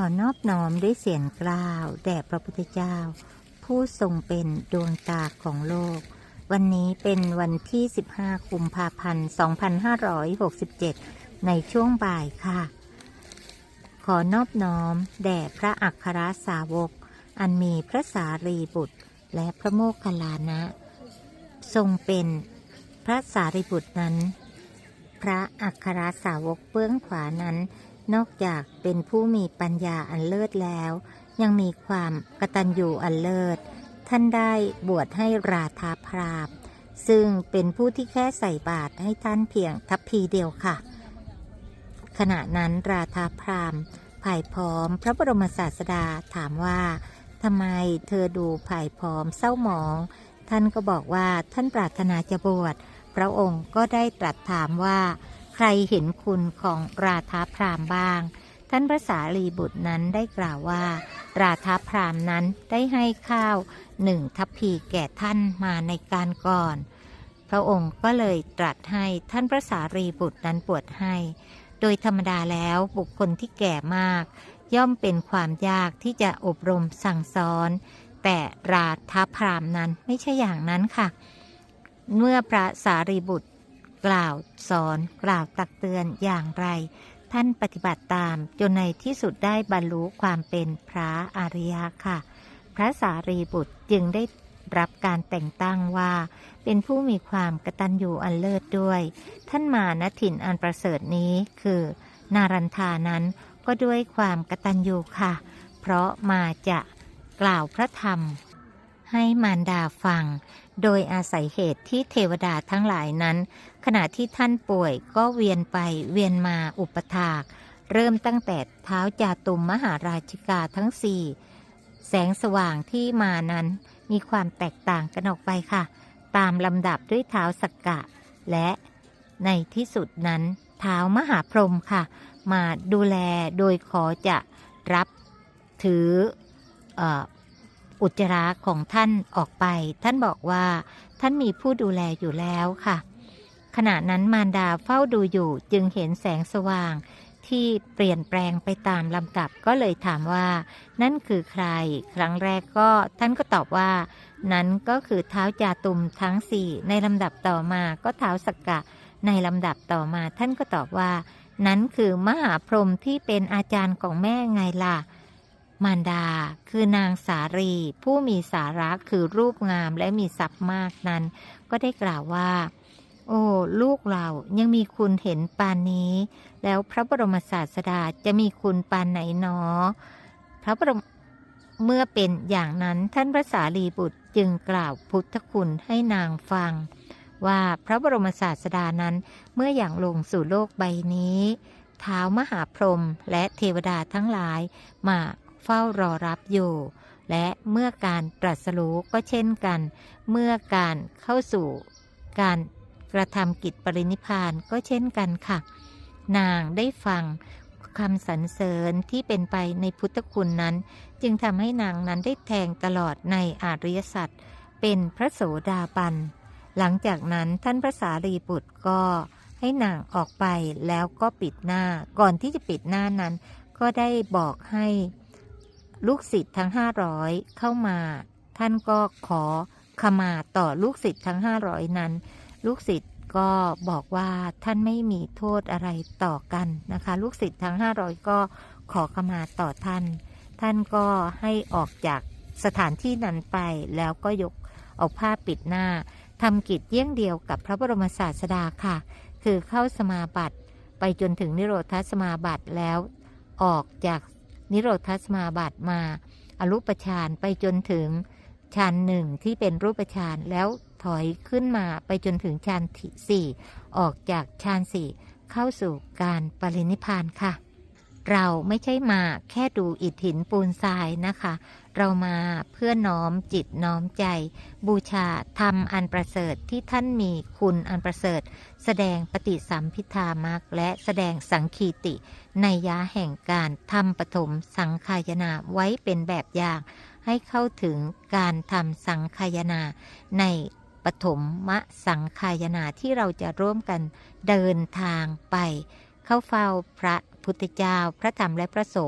ขอนอบน้อมด้วยเสียงกล่าวแด่พระพุทธเจ้า ผู้ทรงเป็นดวงตาของโลก วันนี้เป็นวันที่ 15กุมภาพันธ์ 2567 ในช่วงบ่ายค่ะ ขอนอบน้อมแด่พระอัครสาวก อันมีพระสารีบุตร และพระโมคคัลลานะ ทรงเป็นพระสารีบุตรนั้น พระอัครสาวกเบื้องขวานั้น นอกจากเป็นผู้มีปัญญาอันเลิศแล้ว ยังมีความกตัญญูอันเลิศ ท่านได้บวชให้ราธาพรามซึ่งเป็นผู้ที่แค่ใส่บาตรให้ท่านเพียงทัพพีเดียวค่ะ ขณะนั้นราธาพรามผายพร้อม พระบรมศาสดาถามว่าทำไมเธอดูผายพร้อมเศร้าหมอง ท่านก็บอกว่าท่านปรารถนาจะบวชพระองค์ก็ได้ตรัสถามว่า ใครเห็นคุณของราธาพรามบ้าง ท่านพระสารีบุตรนั้นได้กล่าวว่า ราธาพรามนั้นได้ให้ข้าวหนึ่งทัพพีแก่ท่านมาในการก่อน พระองค์ก็เลยตรัสให้ท่านพระสารีบุตรนั้นบวชให้ โดยธรรมดาแล้วบุคคลที่แก่มาก ย่อมเป็นความยากที่จะอบรมสั่งสอน แต่ราธาพรามนั้นไม่ใช่อย่างนั้นค่ะ เมื่อพระสารีบุตร กล่าว สอน กล่าวตักเตือนอย่างไร ท่านปฏิบัติตามจนในที่สุดได้บรรลุความเป็นพระอริยะค่ะ พระสารีบุตรจึงได้รับการแต่งตั้งว่า เป็นผู้มีความกตัญญูอันเลิศด้วย ท่านมาณถิ่นอันประเสริฐนี้คือ นารันทานั้นก็ด้วยความกตัญญูค่ะ เพราะมาจะกล่าวพระธรรม ให้มารดาฟัง โดยอาศัยเหตุที่เทวดาทั้งหลายนั้น ขณะที่ท่านป่วยก็เวียนไปเวียนมาอุปถาก เริ่มตั้งแต่เท้าจาตุมมหาราชิกาทั้งสี่แสงสว่างที่มานั้นมีความแตกต่างกันออกไปค่ะ ตามลำดับด้วยเท้าสักกะ และในที่สุดนั้นเท้ามหาพรหมค่ะ มาดูแลโดยขอจะรับถือเอ่ อุจจาระของท่านออกไป ท่านบอกว่า ท่านมีผู้ดูแลอยู่แล้วค่ะ ขณะนั้นมารดาเฝ้าดูอยู่จึงเห็นแสงสว่าง ที่เปลี่ยนแปลงไปตามลำดับก็เลยถามว่า นั่นคือใคร ครั้งแรกก็ท่านก็ตอบว่า นั้นก็คือเท้าจาตุมทั้งสี่ในลำดับต่อมาก็เท้าสกกะ ในลำดับต่อมาท่านก็ตอบว่า นั้นคือมหาพรหมที่เป็นอาจารย์ของแม่ไงล่ะ มารดา คือนางสารี ผู้มีสาระคือรูปงามและมีทรัพย์มากนั้น ก็ได้กล่าวว่า โอ้ลูกเรายังมีคุณเห็นปานนี้ แล้วพระบรมศาสดาจะมีคุณปานไหนหนอ พระบรมเมื่อเป็นอย่างนั้นท่านพระสารีบุตรจึงกล่าวพุทธคุณให้นางฟัง ว่าพระบรมศาสดานั้นเมื่ออย่างลงสู่โลกใบนี้เท้ามหาพรหมและเทวดาทั้งหลายมา เฝ้ารอรับอยู่ และเมื่อการตรัสรู้ก็เช่นกัน เมื่อการเข้าสู่การกระทำกิจปรินิพานก็เช่นกันค่ะ นางได้ฟังคำสรรเสริญที่เป็นไปในพุทธคุณนั้น จึงทำให้นางนั้นได้แทงตลอดในอาริยสัจเป็นพระโสดาบัน หลังจากนั้นท่านพระสารีบุตรก็ให้นางออกไปแล้วก็ปิดหน้า ก่อนที่จะปิดหน้านั้น ก็ได้บอกให้ ลูกศิษย์ทั้งห้าร้อยเข้ามา ท่านก็ขอขมาต่อลูกศิษย์ทั้งห้าร้อยนั้น ลูกศิษย์ก็บอกว่าท่านไม่มีโทษอะไรต่อกันนะคะ ลูกศิษย์ทั้งห้าร้อยก็ขอขมาต่อท่าน ท่านก็ให้ออกจากสถานที่นั้นไปแล้วก็ยกเอาผ้าปิดหน้าทำกิจเยี่ยงเดียวกับพระบรมศาสดาค่ะ คือเข้าสมาบัติ ไปจนถึงนิโรธสมาบัติแล้วออกจาก นิโรธสมาบัติมา อรูปฌานไปจนถึงฌานหนึ่งที่เป็นรูปฌานแล้วถอยขึ้นมาไปจนถึงฌานที่สี่ออกจากฌานสี่เข้าสู่การปรินิพานค่ะ เราไม่ใช่มาแค่ดูอิฐหินปูนทรายนะคะ เรามาเพื่อน้อมจิตน้อมใจ บูชาธรรมอันประเสริฐที่ท่านมีคุณอันประเสริฐ แสดงปฏิสัมพิธามักและแสดงสังคีติ ในยะแห่งการทำปฐมสังคายนาไว้เป็นแบบอย่างให้เข้าถึงการทำสังคายนาในปฐมมะสังคายนาที่เราจะร่วมกันเดินทางไป เข้าเฝ้าพระ พุทธเจ้า พระธรรมและพระสงฆ์